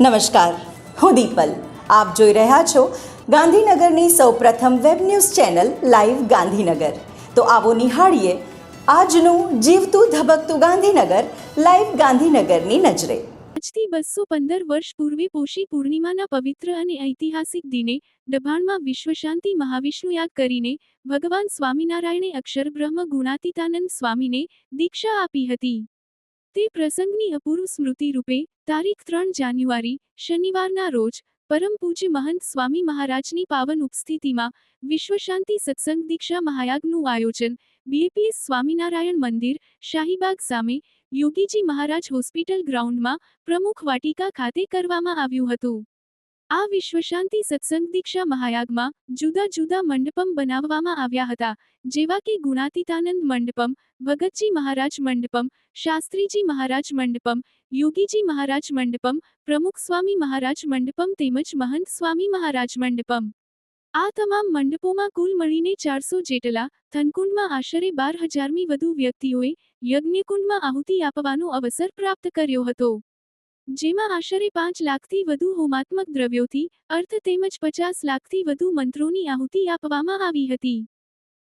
નમસ્કાર. હું દીપલ. આપ જોઈ રહ્યા છો ગાંધીનગરની સૌપ્રથમ web news channel live Gandhinagar. તો આવો નિહાળીએ આજનું જીવતું ધબકતું ગાંધીનગર લાઈવ ગાંધીનગરની નજરે. આજથી બસો પંદર વર્ષ પૂર્વે પોષી પૂર્ણિમાના પવિત્ર અને ઐતિહાસિક દિને ડભાણમાં વિશ્વશાંતિ મહાવિષ્ણુ યાગ કરીને ભગવાન સ્વામિનારાયણે અક્ષરબ્રહ્મ ગુણાતીતાનંદ સ્વામીને દીક્ષા આપી હતી. તે પ્રસંગની અપૂર્વ સ્મૃતિ રૂપે તારીખ ત્રણ જાન્યુઆરી, શનિવારના રોજ પરમ પૂજ્ય મહંત સ્વામી મહારાજની પાવન ઉપસ્થિતિમાં વિશ્વશાંતિ સત્સંગ દીક્ષા મહાયાગનું આયોજન, બીએપીએસ સ્વામિનારાયણ મંદિર, શાહીબાગ સામે યોગીજી મહારાજ હોસ્પિટલ ગ્રાઉન્ડમાં પ્રમુખ વાટિકા ખાતે કરવામાં આવ્યું હતું. આ વિશ્વશાંતિ સત્સંગ દીક્ષા મહાયાગમાં જુદા જુદા મંડપમ બનાવવામાં આવ્યા હતા, જેવા કે ગુણાતીતાનંદ મંડપમ, ભગતજી મહારાજ મંડપમ, શાસ્ત્રીજી મહારાજ મંડપમ, યોગીજી મહારાજ મંડપમ, પ્રમુખ સ્વામી મહારાજ મંડપમ તેમજ મહંત સ્વામી મહારાજ મંડપમ. આ તમામ મંડપોમાં કુલ મળીને ચારસો જેટલા થનકુંડમાં આશરે બાર હજારમી વધુ વ્યક્તિઓએ યજ્ઞકુંડમાં આહુતિ આપવાનો અવસર પ્રાપ્ત કર્યો હતો. જેમાં આશરે પાંચ લાખથી વધુ હોમાત્મક દ્રવ્યોથી, અર્થ તેમજ પચાસ લાખથી વધુ મંત્રોની આહુતિ આપવામાં આવી હતી.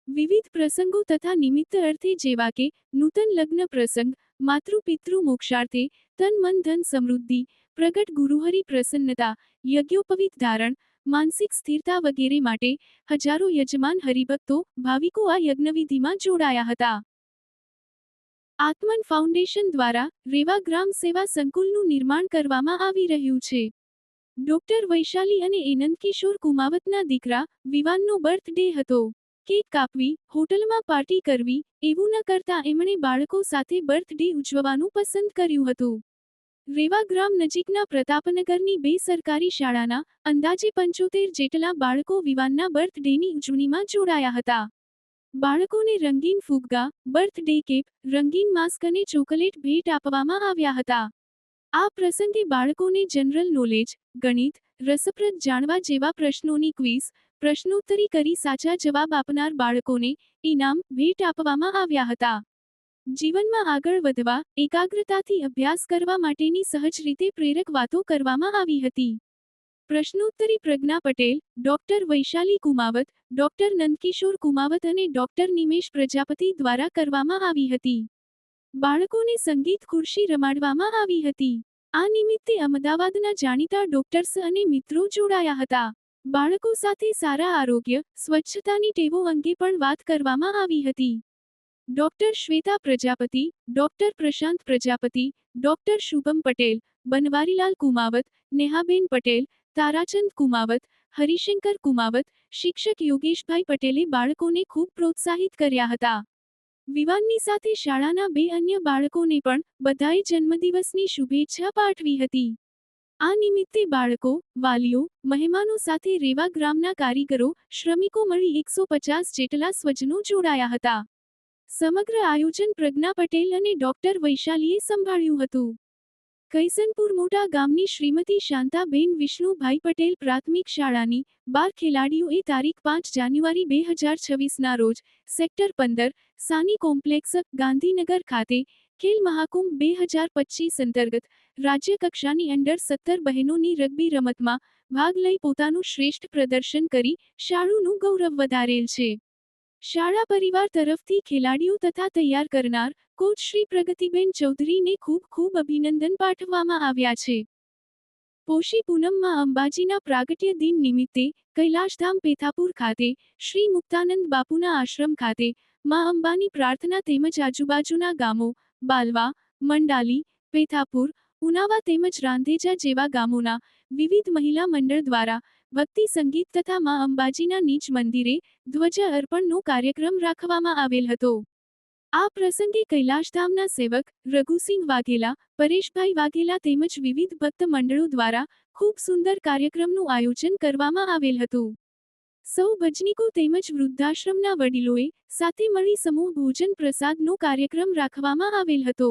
વિવિધ પ્રસંગો તથા નિમિત્ત અર્થે જેવા કે, નૂતન લગ્ન પ્રસંગ માતૃપિતૃ મોક્ષાર્થે, તન મન ધન સમૃદ્ધિ, પ્રગટ ગુરુહરિ પ્રસન્નતા, યજ્ઞોપવિત ધારણ, માનસિક સ્થિરતા વગેરે માટે હજારો યજમાન હરિભક્તો, ભાવિકો આ યજ્ઞવિધિમાં જોડાયા હતા. આત્મન ફાઉન્ડેશન દ્વારા રેવા ગ્રામ સેવા સંકુલનું નિર્માણ કરવામાં આવી રહ્યું છે. ડોક્ટર વૈશાલી અને એનંદ કિશોર કુમાવતના દીકરા વિવાનનો બર્થડે હતો. કેક કાપવી, હોટલમાં પાર્ટી કરવી, એવું ન કરતા એમણે બાળકો સાથે બર્થડે ઉજવવાનું પસંદ કર્યું હતું. રેવા ગ્રામ નજીકના પ્રતાપનગરની બે સરકારી શાળાના અંદાજે પંચોતેર જેટલા બાળકો વિવાનના બર્થડેની ઉજવણીમાં જોડાયા હતા. બાળકોને રંગીન ફુગ્ગા બર્થડે કેક રંગીન માસ્ક અને ચોકલેટ ભેટ આપવામાં આવ્યા હતા. આ પ્રસંગે બાળકોને જનરલ નોલેજ, ગણિત, રસપ્રદ જાણવા જેવા પ્રશ્નોની ક્વિઝ, પ્રશ્નોત્તરી કરી સાચા જવાબ આપનાર બાળકોને ઇનામ, ભેટ આપવામાં આવ્યા હતા. જીવનમાં આગળ વધવા, એકાગ્રતાથી અભ્યાસ કરવા માટેની સહજ રીતે પ્રેરક વાતો કરવામાં આવી હતી. પ્રશ્નોત્તરી પ્રજ્ઞા પટેલ, ડોક્ટર વૈશાલી કુમાવત, ડોક્ટર નંદકિશોર કુમાવત અને ડોક્ટર નિમેશ પ્રજાપતિ દ્વારા કરવામાં આવી હતી. બાળકોને સંગીત ખુરશી રમાડવામાં આવી હતી. આ નિમિત્તે અમદાવાદના જાણીતા ડોક્ટર્સ અને મિત્રો જોડાયા હતા. બાળકો સાથે સારા આરોગ્ય, સ્વચ્છતાની ટેવો અંગે પણ વાત કરવામાં આવી હતી. Doctor Shweta Prajapati, doctor Prashant Prajapati, doctor Shubham Patel, Banwarilal Kumawat, Nehaben Patel Tarachand Kumawat, Harishankar Kumawat, શિક્ષક યોગેશભાઈ પટેલે બાળકોને ખૂબ પ્રોત્સાહિત કર્યા હતા. વિવાનની સાથે શાળાના બે અન્ય બાળકોને પણ બધાએ જન્મદિવસની શુભેચ્છા પાઠવી હતી. આ નિમિત્તે બાળકો, વાલીઓ, મહેમાનો સાથે રેવા ગ્રામના કારીગરો, શ્રમિકો મળી એકસો પચાસ જેટલા સ્વજનો જોડાયા હતા. સમગ્ર આયોજન પ્રજ્ઞા પટેલ અને ડોક્ટર વૈશાલીએ સંભાળ્યું હતું. કૈસનપુર મોટા ગામની શ્રીમતી શાંતાબેન વિષ્ણુભાઈ પટેલ પ્રાથમિક શાળાની બાર ખેલાડીઓએ તારીખ પાંચ જાન્યુઆરી બે હજાર છવ્વીસના રોજ સેક્ટર પંદર, સાની કોમ્પ્લેક્સ, ગાંધીનગર ખાતે ખેલ મહાકુંભ બે હજાર પચીસ અંતર્ગત રાજ્ય કક્ષાની અંડર સત્તર બહેનોની રગ્બી રમતમાં ભાગ લઈ પોતાનું શ્રેષ્ઠ પ્રદર્શન કરી શાળુનું ગૌરવ વધારેલ છે. શાળા પરિવાર તરફથી ખેલાડીઓ તથા તૈયાર કરનાર કોચ શ્રી પ્રગતિબેન ચૌધરીને ખૂબ ખૂબ અભિનંદન પાઠવવામાં આવ્યા છે. પોષી પૂનમમાં અંબાજીના પ્રાગટ્ય દિન નિમિત્તે કૈલાશધામ પેથાપુર ખાતે શ્રી મુક્તાનંદ બાપુના આશ્રમ ખાતે મા અંબાની પ્રાર્થના તેમજ આજુબાજુના ગામો બાલવા, મંડાલી, પેથાપુર, ઉનાવા તેમજ રાંધેજા જેવા ગામોના વિવિધ મહિલા મંડળ દ્વારા ભક્તિ, સંગીત તથા મા અંબાજીના નીચ મંદિરે ધ્વજ અર્પણનો કાર્યક્રમ રાખવામાં આવેલ હતો. આ પ્રસંગે કૈલાશધામના સેવક રઘુસિંહ વાઘેલા, પરેશભાઈ વાઘેલા તેમજ વિવિધ ભક્ત મંડળો દ્વારા ખૂબ સુંદર કાર્યક્રમનું આયોજન કરવામાં આવેલ હતું. સૌ ભજનીકો તેમજ વૃદ્ધાશ્રમના વડીલોએ સાથે મળી સમૂહ ભોજન પ્રસાદનો કાર્યક્રમ રાખવામાં આવેલ હતો.